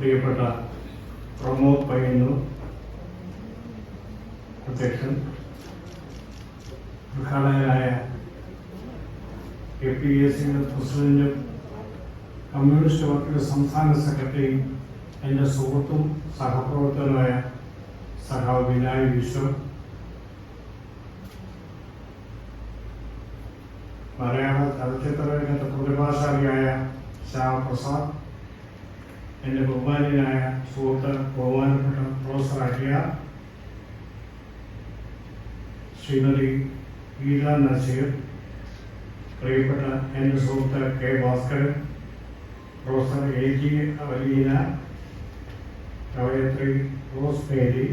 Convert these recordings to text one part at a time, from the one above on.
പ്രിയപ്പെട്ട പ്രമോദ് പയ്യന്നൂർ അധ്യക്ഷൻ ഉദ്ഘാടകരായ A P S സിയുടെ പ്രസിഡന്റും കമ്മ്യൂണിസ്റ്റ് പാർട്ടിയുടെ സംസ്ഥാന സെക്രട്ടറിയും എന്റെ സുഹൃത്തും സഹപ്രവർത്തകനുമായ സഖാവ് വിനായക് ഈശ്വർ മലയാള ചലച്ചിത്ര രംഗത്തെ പ്രതിഭാശാലിയായ ശ്യാമപ്രസാദ് എന്റെ ബഹുമാനിയനായ സുഹൃത്ത് ബഹുമാനപ്പെട്ട പ്രൊഫസറാക്കിയ ശ്രീമതി ഗീത നസീർ പ്രിയപ്പെട്ട എന്റെ സുഹൃത്ത് K Bhaskaran professor A G Avalina കവയത്രി rose Mary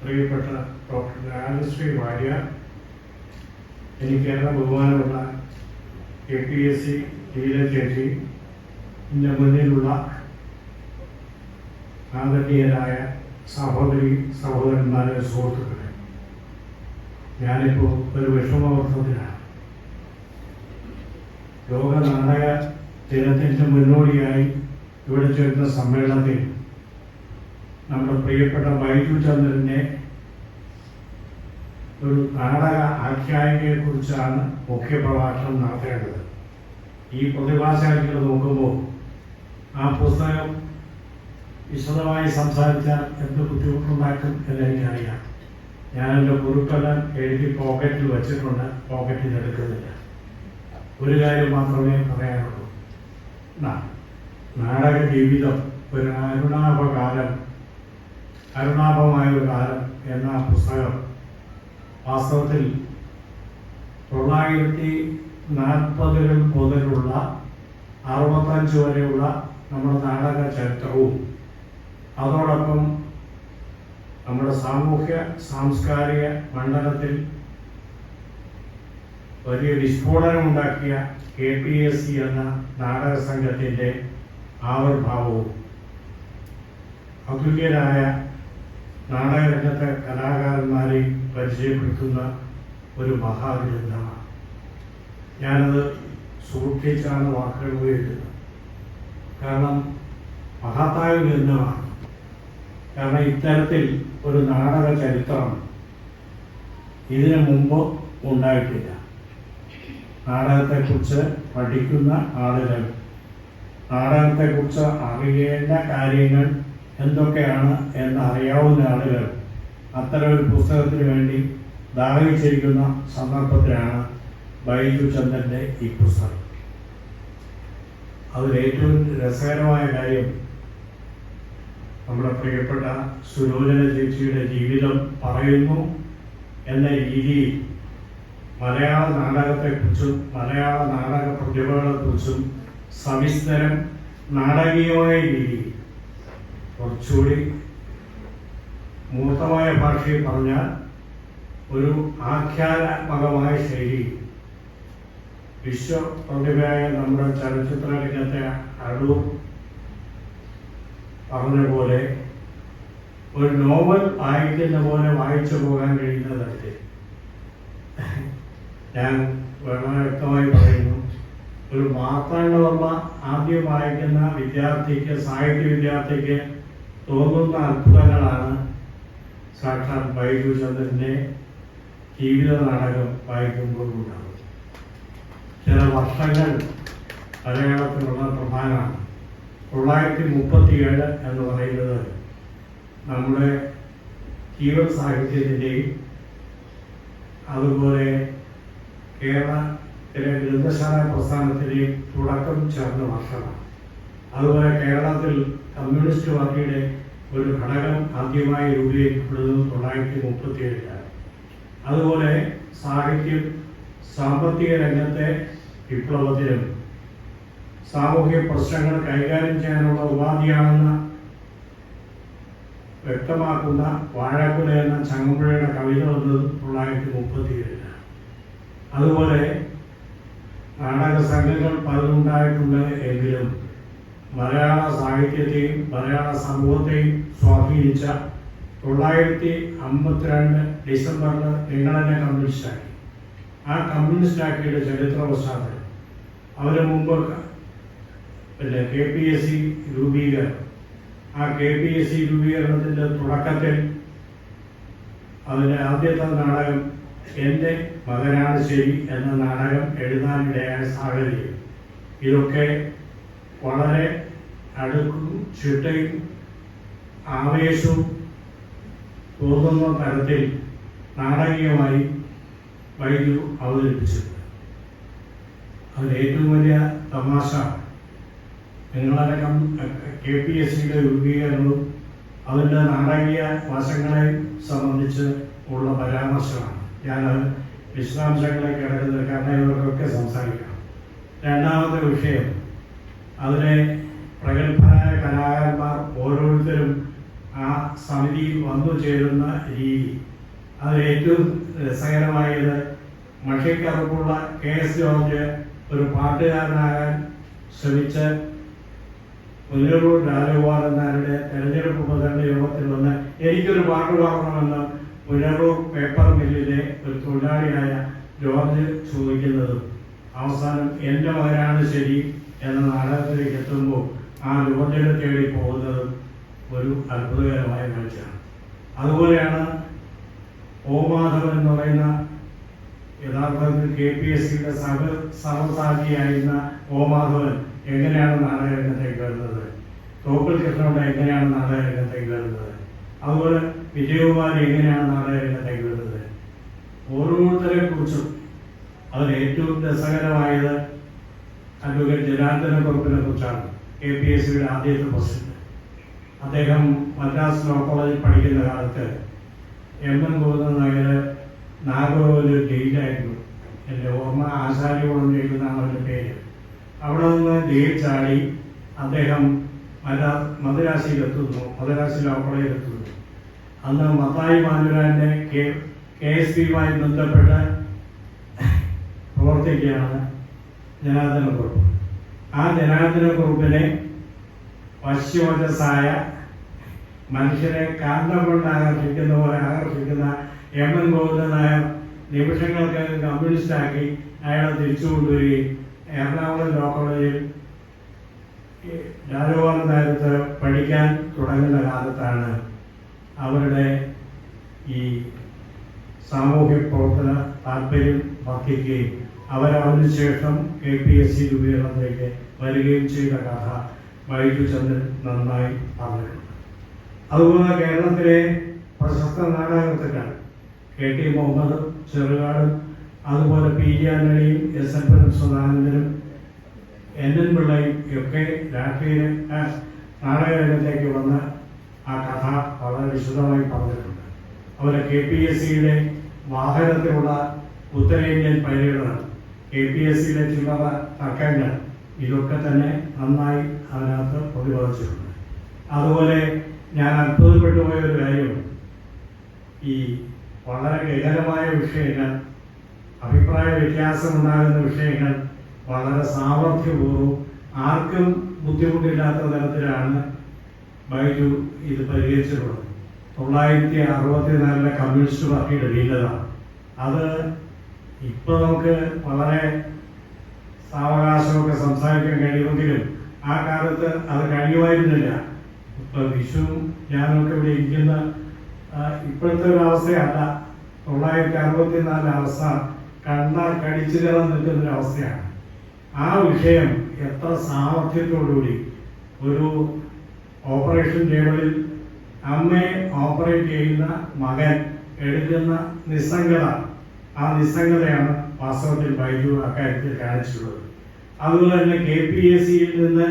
പ്രിയപ്പെട്ട ഡോക്ടർ രാജശ്രീ ഭാര്യ എനിക്കേറെ ബഹുമാനമുള്ള A P S C Leela ചേച്ചി എന്റെ മുന്നിലുള്ള ആദരണീയരായ സഹോദരി സഹോദരന്മാരെ സുഹൃത്തുക്കളെ ഞാനിപ്പോൾ ഒരു വിഷമവർത്തത്തിലാണ് ലോക നാടക ദിനത്തിന്റെ മുന്നോടിയായി ഇവിടെ ചേർന്ന സമ്മേളനത്തിൽ നമ്മുടെ പ്രിയപ്പെട്ട ബൈജു ചന്ദ്രനെ ഒരു നാടക ആഖ്യായികയെ മുഖ്യ പ്രഭാഷണം നടത്തേണ്ടത്. ഈ പ്രതിഭാശാലികൾ നോക്കുമ്പോൾ ആ പുസ്തകം വിശദമായി സംസാരിച്ചാൽ എന്ത് ബുദ്ധിമുട്ടുണ്ടാക്കും ഞാൻ എന്റെ കുറിപ്പെല്ലാം എഴുതി പോക്കറ്റിൽ വെച്ചിട്ടുണ്ട് പോക്കറ്റിൽ എടുക്കുന്നില്ല. ഒരു കാര്യം മാത്രമേ പറയാനുള്ളൂ. നാടക ജീവിതം ഒരു അരുണാഭകാലം അരുണാഭമായ ഒരു കാലം എന്ന പുസ്തകം വാസ്തവത്തിൽ തൊള്ളായിരത്തി നാൽപ്പതുകൾ മുതലുള്ള അറുപത്തഞ്ച് വരെയുള്ള നമ്മുടെ നാടക ചരിത്രവും. അതോടൊപ്പം നമ്മുടെ സാമൂഹ്യ സാംസ്കാരിക മണ്ഡലത്തിൽ വലിയ വിസ്ഫോടനമുണ്ടാക്കിയ കെ പി എസ് സി എന്ന നാടക സംഘത്തിന്റെ ആവിർഭാവവും അതുല്യരായ നാടകരംഗത്തെ കലാകാരന്മാരെ പരിചയപ്പെടുത്തുന്ന ഒരു മഹാഗ്രന്ഥമാണ്. ഞാനത് സൂക്ഷിച്ചാണ് വാക്കുകൾ ഉപയോഗിക്കുന്നത് കാരണം മഹത്തായ ഗ്രന്ഥമാണ്. കാരണം ഇത്തരത്തിൽ ഒരു നാടക ചരിത്രം ഇതിനു മുമ്പ് ഉണ്ടായിട്ടില്ല. നാടകത്തെക്കുറിച്ച് പഠിക്കുന്ന ആളുകൾ നാടകത്തെക്കുറിച്ച് അറിയേണ്ട കാര്യങ്ങൾ എന്തൊക്കെയാണ് എന്ന് അറിയാവുന്ന ആളുകൾ അത്തരം ഒരു പുസ്തകത്തിന് വേണ്ടി ദാഹിച്ചിരിക്കുന്ന സന്ദർഭത്തിലാണ് ബൈജു ചന്ദ്രന്റെ ഈ പുസ്തകം. അതിൽ ഏറ്റവും രസകരമായ കാര്യം നമ്മുടെ പ്രിയപ്പെട്ട സുലോചന ചേച്ചിയുടെ ജീവിതം പറയുന്നു എന്ന രീതിയിൽ മലയാള നാടകത്തെക്കുറിച്ചും മലയാള നാടക പ്രതിഭകളെക്കുറിച്ചും സവിസ്തരം നാടകീയമായ രീതിയിൽ കുറച്ചുകൂടി മൂർത്തമായ ഭാഷയിൽ പറഞ്ഞാൽ ഒരു ആഖ്യാനാത്മകമായ ശൈലി വിശ്വപ്രതിഭയായ നമ്മുടെ ചലച്ചിത്ര രംഗത്തെ അടൂർ പറഞ്ഞ പോലെ ഒരു നോവൽ വായിക്കുന്ന പോലെ വായിച്ചു പോകാൻ കഴിയുന്ന തരത്തിൽ. ഞാൻ വളരെ വ്യക്തമായി പറയുന്നു ഒരു മാർത്താണ്ഡവർമ്മ ആദ്യം വായിക്കുന്ന വിദ്യാർത്ഥിക്ക് സാഹിത്യ വിദ്യാർത്ഥിക്ക് തോന്നുന്ന അത്ഭുതങ്ങളാണ് സാക്ഷാൽ ബൈജു ചന്ദ്രന്റെ ജീവിത നാടകം വായിക്കുമ്പോൾ ഉണ്ടാകും ചില വർഷങ്ങൾ മലയാളത്തിലുള്ള പ്രധാനമാണ്. തൊള്ളായിരത്തി മുപ്പത്തിയേഴ് എന്ന് പറയുന്നത് നമ്മുടെ ജീവൻ സാഹിത്യത്തിന്റെയും അതുപോലെ കേരളത്തിലെ ഗ്രന്ഥശാല പ്രസ്ഥാനത്തിന്റെയും തുടക്കം ചേർന്ന വർഷമാണ്. അതുപോലെ കേരളത്തിൽ കമ്മ്യൂണിസ്റ്റ് പാർട്ടിയുടെ ഒരു ഘടകം ആദ്യമായി രൂപീകരിക്കപ്പെടുന്നത് തൊള്ളായിരത്തി മുപ്പത്തിയേഴിലാണ് അതുപോലെ സാഹിത്യം സാമ്പത്തിക രംഗത്തെ വിപ്ലവത്തിലും സാമൂഹിക പ്രശ്നങ്ങൾ കൈകാര്യം ചെയ്യാനുള്ള ഉപാധിയാണെന്ന് വ്യക്തമാക്കുന്ന വാഴക്കുല എന്ന ചങ്ങമ്പുഴയുടെ കവിത വന്നത് തൊള്ളായിരത്തി മുപ്പത്തി ഏഴിന് അതുപോലെ നാടക സംഘങ്ങൾ പലതുണ്ടായിട്ടുണ്ട് എങ്കിലും മലയാള സാഹിത്യത്തെയും മലയാള സമൂഹത്തെയും സ്വാധീനിച്ച തൊള്ളായിരത്തി അമ്പത്തിരണ്ട് ഡിസംബറിൽ നിങ്ങളെന്നെ കമ്മ്യൂണിസ്റ്റാക്കി. ആ കമ്മ്യൂണിസ്റ്റാക്കിയുടെ ചരിത്ര പശ്ചാത്തലം അവന് മുമ്പ് പിന്നെ കെ പി എസ് സി രൂപീകരണം. ആ കെ പി എസ് സി രൂപീകരണത്തിന്റെ തുടക്കത്തിൽ അതിന്റെ ആദ്യത്തെ നാടകം എന്റെ മകനാണ് ശരി എന്ന നാടകം എഴുതാനിടയായ സാഹചര്യം. ഇതൊക്കെ വളരെ അടുക്കും ചിട്ടയും ആവേശവും തോന്നുന്ന തരത്തിൽ നാടകീയമായി വൈദ്യു അവതരിപ്പിച്ചിട്ടുണ്ട്. അതിൽ ഏറ്റവും വലിയ തമാശ നിങ്ങളടക്കം കെ പി എസ് സിയുടെ രൂപീകരണവും അതിന്റെ നാടകീയ വശങ്ങളെ സംബന്ധിച്ച് ഉള്ള പരാമർശമാണ്. ഞാനത് വിശദാംശങ്ങളെ കിടക്കുന്നത് കാരണം ഇവർക്കൊക്കെ സംസാരിക്കണം രണ്ടാമത്തെ വിഷയം അതിലെ പ്രഗത്ഭരായ കലാകാരന്മാർ ഓരോരുത്തരും ആ സമിതിയിൽ വന്നു ചേരുന്ന രീതി. അതിൽ ഏറ്റവും രസകരമായത് മഷിക്കറുപ്പുള്ള കെ എസ് ജോർജ് ഒരു പാർട്ടിക്കാരനാകാൻ ശ്രമിച്ച് പുനലൂർ നായരുടെ തെരഞ്ഞെടുപ്പ് പ്രചരണ യോഗത്തിൽ വന്ന് എനിക്കൊരു പാട്ട് പാടണമെന്ന് പുനലൂർ പേപ്പർ മില്ലിലെ ഒരു തൊഴിലാളിയായ ജോർജ് ചോദിക്കുന്നതും അവസാനം എന്റെ മകനാണ് ശരി എന്ന നാടകത്തിലേക്ക് എത്തുമ്പോൾ ആ ജോർജിനെ തേടി പോകുന്നതും ഒരു അത്ഭുതകരമായ കാഴ്ചയാണ്. അതുപോലെയാണ് ഓമാധവൻ മാധവൻ എന്ന് പറയുന്ന യഥാർത്ഥത്തിൽ കെ പി എസ് സിയുടെ സഹ സഹസാഖിയായിരുന്ന ഓ മാധവൻ എങ്ങനെയാണ് നാടകരംഗത്തേക്ക് വരുന്നത്? തോപ്പിൽ കൃഷ്ണപിള്ള എങ്ങനെയാണ് നാടകരംഗത്തേക്ക് വരുന്നത്? അതുപോലെ വിജയകുമാർ എങ്ങനെയാണ് നാടകരംഗത്തേക്ക് വരുന്നത്? ഓരോരുത്തരെ കുറിച്ചും അതിൽ ഏറ്റവും രസകരമായത് അഡ്വക്കേറ്റ് ജനാർദ്ദന കുറുപ്പിനെ കുറിച്ചാണ് കെ പി എസ് സിയുടെ ആദ്യത്തെ പ്രസിഡന്റ്. അദ്ദേഹം മദ്രാസ് ലോ കോളേജിൽ പഠിക്കുന്ന കാലത്ത് എം എൻ ഗോവിന്ദൻ നായർ നാഗർകോവിൽ ജയിലായിരുന്നു. എന്റെ ഓർമ്മ ആശാരിയോളം ജയിലെന്നാണ് അവരുടെ പേര്. അവിടെ നിന്ന് ജയിൽ ചാടി അദ്ദേഹം മദ്രാ മദ്രാസിയിലെത്തുന്നു. മദ്രാസി ലോ അന്ന് മത്തായി മാനുരാന്റെ കെ കെ എസ് പിയുമായി ബന്ധപ്പെട്ട് പ്രവർത്തിക്കുകയാണ് ജനാർദ്ദന കുറുപ്പ് ആ ജനാർദ്ദന കുറുപ്പിനെ വശ്യോജസായ മനുഷ്യരെ കാന്തം കൊണ്ട് ആകർഷിക്കുന്ന പോലെ ആകർഷിക്കുന്ന എം എൻ ഗോവിന്ദൻ നായർ നിമിഷങ്ങൾക്കകം കമ്മ്യൂണിസ്റ്റാക്കി അയാളെ തിരിച്ചു കൊണ്ടുവരികയും എറണാകുളം ലോ കോളേജിൽ രാജഗോപാലൻ പഠിക്കാൻ തുടങ്ങുന്ന കാലത്താണ് അവരുടെ ഈ സാമൂഹ്യ പ്രവർത്തന താല്പര്യം വർദ്ധിക്കുകയും അവരതിനുശേഷം കെ പി എസ് സി രൂപീകരണത്തിലേക്ക് വരികയും ചെയ്ത കഥ വൈദ്യു ചന്ദ്രൻ നന്നായി പറഞ്ഞിട്ടുണ്ട്. അതുപോലെ കേരളത്തിലെ പ്രശസ്ത നാടകകൃത്തുക്കൾ കെ ടി മുഹമ്മദ് ചെറുകാടും അതുപോലെ പി ജി ആന്റണിയും എസ് എൻ പുരം സദാനന്ദനും എൻ എൻ പിള്ളയും ഒക്കെ രാഷ്ട്രീയ ആ, നാടകരംഗത്തേക്ക് വന്ന് ആ കഥ വളരെ വിശദമായി പറഞ്ഞിട്ടുണ്ട്. അതുപോലെ കെ പി എസ് സിയുടെ വാഹനത്തിലുള്ള ഉത്തരേന്ത്യൻ പര്യടനം കെ പി എസ് സിയിലെ ചില്ലറ തർക്കങ്ങൾ ഇതൊക്കെ തന്നെ നന്നായി അതിനകത്ത് പ്രതിപാദിച്ചിട്ടുണ്ട്. അതുപോലെ ഞാൻ അത്ഭുതപ്പെട്ടു പോയ ഒരു കാര്യം ഈ വളരെ ഗഹനമായ വിഷയങ്ങൾ അഭിപ്രായ വ്യത്യാസമുണ്ടാകുന്ന വിഷയങ്ങൾ വളരെ സാമർഥ്യപൂർവം ആർക്കും ബുദ്ധിമുട്ടില്ലാത്ത തരത്തിലാണ് ബൈജു ഇത് പരിഹരിച്ചിട്ടുള്ളത്. തൊള്ളായിരത്തി അറുപത്തിനാലിലെ കമ്മ്യൂണിസ്റ്റ് പാർട്ടിയുടെ ഭീകത അത് ഇപ്പൊ നമുക്ക് വളരെ സാവകാശമൊക്കെ സംസാരിക്കാൻ കഴിയുമെങ്കിലും ആ കാലത്ത് അത് കഴിയുമായിരുന്നില്ല. ഇപ്പൊ വിഷു ഞാനൊക്കെ ഇവിടെ ഇരിക്കുന്ന ഇപ്പോഴത്തെ ഒരു അവസ്ഥയല്ല. തൊള്ളായിരത്തി അറുപത്തിനാല് അവസ്ഥ കണ്ണാർ കടിച്ചു ഒരു അവസ്ഥയാണ്. ആ വിഷയം എത്ര സാമർഥ്യത്തോടുകൂടി ഒരു ഓപ്പറേഷൻ ടേബിളിൽ അമ്മയെ ഓപ്പറേറ്റ് ചെയ്യുന്ന മകൻ എടുക്കുന്ന നിസ്സംഗത ആ നിസ്സംഗതയാണ് വാസ്തവത്തിൽ ബൈജു അക്കാര്യത്തിൽ കാണിച്ചിട്ടുള്ളത്. അതുപോലെ തന്നെ കെ പി എസ് സിയിൽ നിന്ന്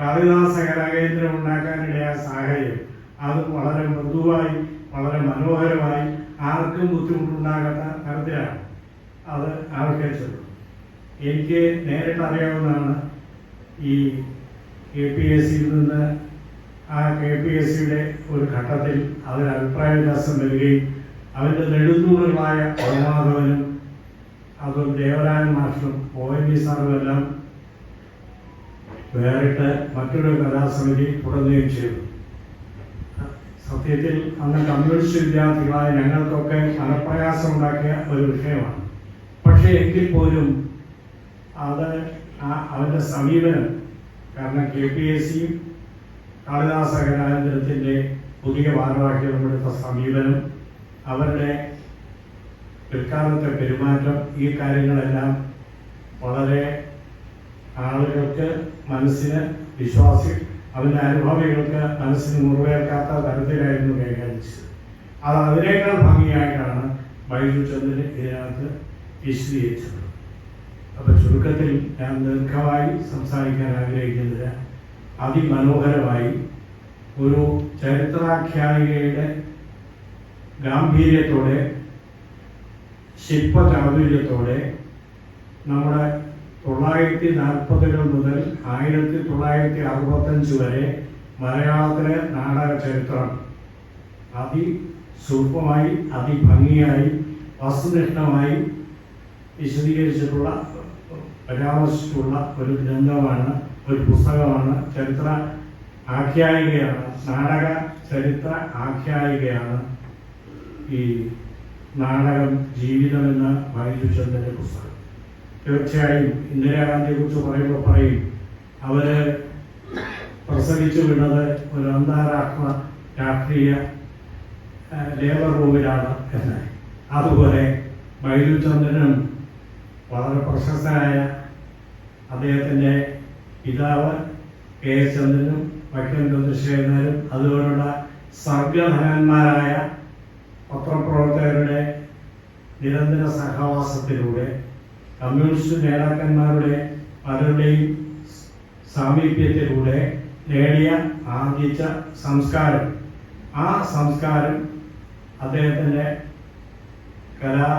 കാളിദാസ കലാകേന്ദ്രം ഉണ്ടാക്കാനിടയായ സാഹചര്യം അത് വളരെ മൃദുവായി വളരെ മനോഹരമായി ആർക്കും ബുദ്ധിമുട്ടുണ്ടാകാത്ത തരത്തിലാണ് അത് ആവിഷ്കരിച്ചത്. എനിക്ക് നേരിട്ട് അറിയാവുന്നതാണ് ഈ കെ പി എസ് സിയിൽ നിന്ന് ആ കെ പി എസ് സിയുടെ ഒരു ഘട്ടത്തിൽ അതിൽ അഭിപ്രായ വ്യത്യാസം വരികയും അവരുടെ നെടുന്നൂറുകളായ ഒമാധവനും അതും ദേവരായൻ മാഷും ഒ എൻ വി സാറും എല്ലാം വേറിട്ട് മറ്റൊരു കലാസമിതി തുടങ്ങുകയും ചെയ്തു. സത്യത്തിൽ അന്ന് കമ്മ്യൂണിസ്റ്റ് വിദ്യാർത്ഥികളായ ഞങ്ങൾക്കൊക്കെ മനപ്രയാസം ഉണ്ടാക്കിയ ഒരു വിഷയമാണ്. പക്ഷേ എങ്കിൽ പോലും അത് അവരുടെ സമീപനം കാരണം കെ പി എസ് സിയും കാളിദാസ കലാകേന്ദ്രത്തിന്റെ പുതിയ ഭാരവാഹികളുമെടുത്ത സമീപനം അവരുടെ പിൽക്കാലത്തെ പെരുമാറ്റം ഈ കാര്യങ്ങളെല്ലാം വളരെ ആളുകൾക്ക് മനസ്സിന് വിശ്വാസി അവന്റെ അനുഭവികൾക്ക് മനസ്സിന് മുറിവേൽക്കാത്ത തരത്തിലായിരുന്നു കൈകാര്യം അത് അതിനേക്കാൾ ഭംഗിയായിട്ടാണ് ബൈജു ചന്ദ്രൻ ഇതിനകത്ത് വിശദീകരിച്ചത് അപ്പൊ ചുരുക്കത്തിൽ ഞാൻ ദീർഘമായി സംസാരിക്കാൻ ആഗ്രഹിക്കുന്നത് അതിമനോഹരമായി ഒരു ചരിത്രാഖ്യായികയുടെ ഗാംഭീര്യത്തോടെ ശില്പചാതുര്യത്തോടെ നമ്മുടെ തൊള്ളായിരത്തി നാൽപ്പതുകൾ മുതൽ ആയിരത്തി തൊള്ളായിരത്തി അറുപത്തഞ്ച് വരെ മലയാളത്തിലെ നാടക ചരിത്രം. അതിസൂക്ഷ്മമായി അതിഭംഗിയായി വസ്തുനിഷ്ഠമായി വിശദീകരിച്ചിട്ടുള്ള പരാമർശിച്ചിട്ടുള്ള ഒരു ഗ്രന്ഥമാണ് ഒരു പുസ്തകമാണ്. ചരിത്ര ആഖ്യായികയാണ് നാടക ചരിത്ര ആഖ്യായികയാണ് ഈ നാടകം ജീവിതം എന്ന വായിച്ചുചന്ദ്രന്റെ പുസ്തകം. തീർച്ചയായും ഇന്ദിരാഗാന്ധിയെ കുറിച്ച് പറയുമ്പോൾ പറയും അവർ പ്രസവിച്ചു വിടുന്നത് ഒരു അന്താരാഷ്ട്ര രാഷ്ട്രീയ ലേബർ റൂമിലാണ് എന്ന്. അതുപോലെ ബൈജു ചന്ദ്രനും വളരെ പ്രശസ്തനായ അദ്ദേഹത്തിന്റെ പിതാവ് കെ എസ് ചന്ദ്രനും വൈക്കം ചന്ദ്രശേഖരനും അതുപോലുള്ള സർഗധനന്മാരായ പത്രപ്രവർത്തകരുടെ നിരന്തര സഹവാസത്തിലൂടെ കമ്മ്യൂണിസ്റ്റ് നേതാക്കന്മാരുടെ പലരുടെയും സാമീപ്യത്തിലൂടെ നേടിയ ആർജിച്ച സംസ്കാരം. ആ സംസ്കാരം അദ്ദേഹത്തിന്റെ കലാ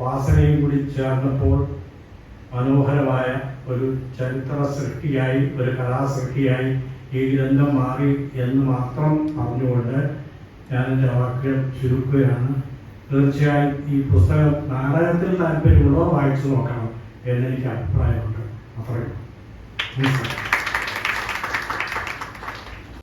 വാസനയും കൂടി ചേർന്നപ്പോൾ മനോഹരമായ ഒരു ചരിത്ര സൃഷ്ടിയായി ഒരു കലാസൃഷ്ടിയായി ഈ ഗ്രന്ഥം മാറി എന്ന് മാത്രം പറഞ്ഞുകൊണ്ട് ഞാൻ എന്റെ വാക്കുകൾ ചുരുക്കുകയാണ്. തീർച്ചയായും ഈ പുസ്തകം നാടകത്തിൽ താല്പര്യമുള്ളവർ വായിച്ചു നോക്കണം എന്നെനിക്ക് അഭിപ്രായമുണ്ട്. അത്രയും.